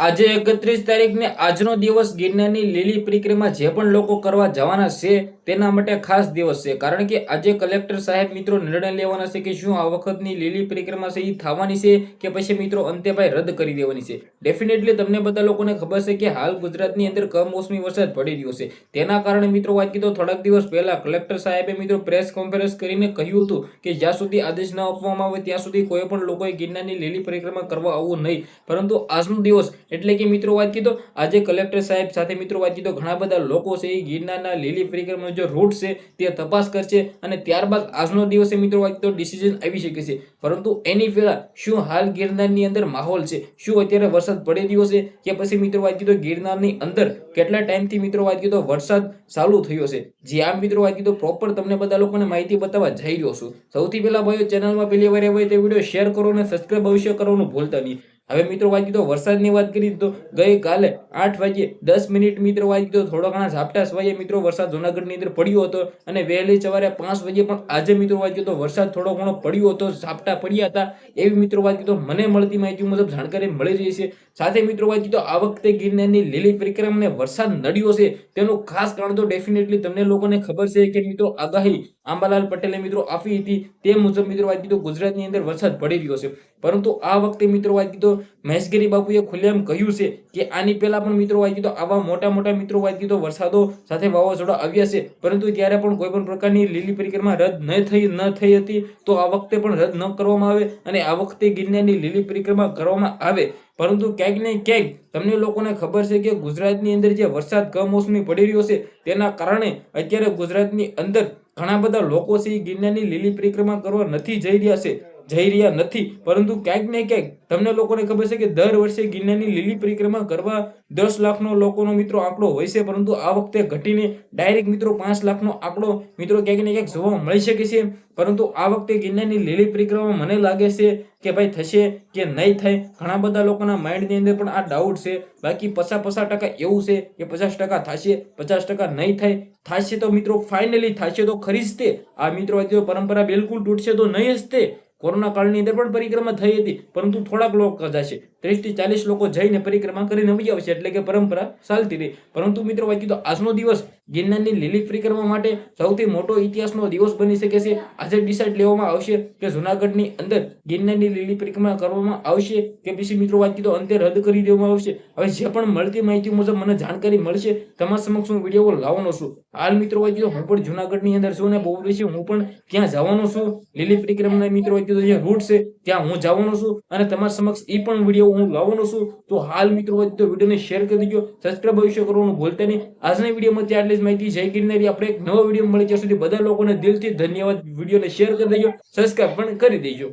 આજે એકત્રીસ તારીખને આજનો દિવસ ગિરનારની લીલી પરિક્રમા જે પણ લોકો કરવા જવાના છે, તેના માટે ખાસ દિવસ છે. કારણ કે આજે કલેક્ટર સાહેબ મિત્રો નિર્ણય લેવાના છે કે શું આ વખતની લીલી પરિક્રમા છે એ થવાની છે કે પછી મિત્રો અંતે ભાઈ રદ કરી દેવાની છે? ડેફિનેટલી તમને બધા લોકોને ખબર છે કે હાલ ગુજરાતની અંદર કમોસમી વરસાદ પડી રહ્યો છે. તેના કારણે મિત્રો વાત કીધો, થોડાક દિવસ પહેલા કલેક્ટર સાહેબે મિત્રો પ્રેસ કોન્ફરન્સ કરીને કહ્યું હતું કે જ્યાં સુધી આદેશ ન આપવામાં આવે ત્યાં સુધી કોઈ પણ લોકોએ ગિરનારની લીલી પરિક્રમા કરવા આવવું નહીં. પરંતુ આજનો દિવસ એટલે કે મિત્રો વાત કીધો, આજે કલેક્ટર સાહેબ સાથે મિત્રો વાત કીધો, ઘણા બધા લોકો છે એ ગિરનારના લીલી પરિક્રમાનો જે રૂટ છે, તે તપાસ કરશે અને ત્યારબાદ આજનો દિવસે મિત્રો વાત કીધો ડિસિઝન આવી શકે છે. પરંતુ એની પહેલાં શું હાલ ગિરનારની અંદર માહોલ છે? શું અત્યારે વરસાદ પડી રહ્યો છે? કે પછી મિત્રો વાત કીધો, ગિરનારની અંદર કેટલા ટાઈમથી મિત્રો વાત કીધો, વરસાદ ચાલુ થયો છે? જે આમ મિત્રો વાત કીધો પ્રોપર તમને બધા લોકોને માહિતી બતાવવા જઈ રહ્યો છું. સૌથી પહેલાં ભાઈઓ ચેનલમાં પહેલી વાર હોય તે વીડિયો શેર કરો અને સબસ્ક્રાઈબ અવશ્ય કરવાનું ભૂલતા નહીં. હવે મિત્રો વાત કીધો વરસાદની વાત કરી તો ગઈ કાલે આઠ વાગ્યે દસ મિનિટ મિત્રો વાત કીધો થોડા ઘણા ઝાપટા સ્વાયે મિત્રો વરસાદ જુનાગઢની અંદર પડ્યો હતો અને વહેલી સવારે પાંચ વાગે પણ આજે મિત્રો વાત કીધો વરસાદ થોડો ઘણો પડ્યો હતો, ઝાપટા પડ્યા હતા. એવી મિત્રો વાત કીધો મને મળતી માહિતી મુજબ જાણકારી મળી રહી છે. સાથે મિત્રો વાત કીધો આ વખતે ગિરનારની લીલી પરિક્રમને વરસાદ નડ્યો છે. તેનું ખાસ કારણ તો ડેફિનેટલી તમને લોકોને ખબર છે કે મિત્રો આગાહી આંબાલાલ પટેલે મિત્રો આપી હતી. તે મુજબ મિત્રો વાત કીધો, ગુજરાતની અંદર વરસાદ પડી રહ્યો છે. પરંતુ આ વખતે મિત્રો વાત કીધો, મહેશગીરી બાપુએ ખુલ્લેમ કહ્યું છે કે આની પહેલા પણ મિત્રો વાત કીધો, આવા મોટા મોટા મિત્રો વાત કીધો, વરસાદો સાથે વાવાઝોડા આવ્યા છે. પરંતુ ત્યારે પણ કોઈ પણ પ્રકારની લીલી પરિક્રમા રદ ન થઈ ન થઈ હતી, તો આ વખતે પણ રદ ન કરવામાં આવે અને આ વખતે ગિરનારની લીલી પરિક્રમા કરવામાં આવે. પરંતુ ક્યાંક ને ક્યાંક તમને લોકોને ખબર છે કે ગુજરાતની અંદર જે વરસાદ કમોસમી પડી રહ્યો છે, તેના કારણે અત્યારે ગુજરાતની અંદર ઘણા બધા લોકો છે ગિરનારની લીલી પરિક્રમા કરવા નથી જઈ રહ્યા છે. જઈ રહ્યા નથી. પરંતુ ક્યાંક ને ક્યાંક તમને લોકોને ખબર છે કે દર વર્ષે ગિરનારની લીલી પરિક્રમા કરવા દસ લાખનો લોકોનો મિત્રો આંકડો હોય છે. પરંતુ આ વખતે ઘટીને ડાયરેક્ટ મિત્રો પાંચ લાખનો આંકડો મિત્રો ક્યાંક ને ક્યાંક જોવા મળી શકે છે. પરંતુ આ વખતે ગિરનારની લીલી પરિક્રમા મને લાગે છે કે ભાઈ થશે કે નહીં થાય? ઘણા બધા લોકોના માઇન્ડની અંદર પણ આ ડાઉટ છે. બાકી પચાસ પચાસ ટકા એવું છે કે પચાસ ટકા થશે, પચાસ ટકા નહીં થાય. થશે તો મિત્રો ફાઇનલી થશે તો ખરી જ તે. આ મિત્રો પરંપરા બિલકુલ તૂટશે તો નહીં જ તે. કોરોના કાળની અંદર પણ પરિક્રમા થઈ હતી પરંતુ થોડાક લોકો જશે ત્રીસથી ચાલીસ લોકો જઈને પરિક્રમા કરીને આવી આવશે એટલે કે પરંપરા ચાલતી રહી. પરંતુ મિત્રો વાત તો આજનો દિવસ ગિરનારની લીલી પરિક્રમા માટે સૌથી મોટો ઇતિહાસનો દિવસ બની શકે છે. આજે ડિસાઇડ લેવામાં આવશે કે જૂનાગઢની અંદર ગિરનારની લીલી પરિક્રમા કરવામાં આવશે કે પછી મિત્રો વાત તો અંતે રદ કરી દેવામાં આવશે. હવે જે પણ મળતી માહિતી મુજબ મને જાણકારી મળશે, તમારા સમક્ષ હું વીડિયો લાવવાનો છું. હાલ મિત્રો વાત તો હું પણ જૂનાગઢની અંદર છું અને બહુ વિશે હું પણ ત્યાં જવાનો છું. લીલી પરિક્રમાના મિત્રો વાત તો જે રૂટ છે, ત્યાં હું જવાનો છું અને તમારા સમક્ષ એ પણ વીડિયો હું લાવવાનો છું, તો હાલ મિત્રો વાત તો વિડીયોને શેર કરી દેજો સબસ્ક્રાઈબ અવશ્ય કરવાનું ભૂલતા નહીં. આજના વિડીયોમાં ત્યાં આટલી જ માહિતી. જય ગિરનારી. આપણે એક નવો વીડિયો મળે ત્યાં સુધી બધા લોકોને દિલથી ધન્યવાદ. વિડીયોને શેર કરી દેજો સબસ્ક્રાઈબ પણ કરી દેજો.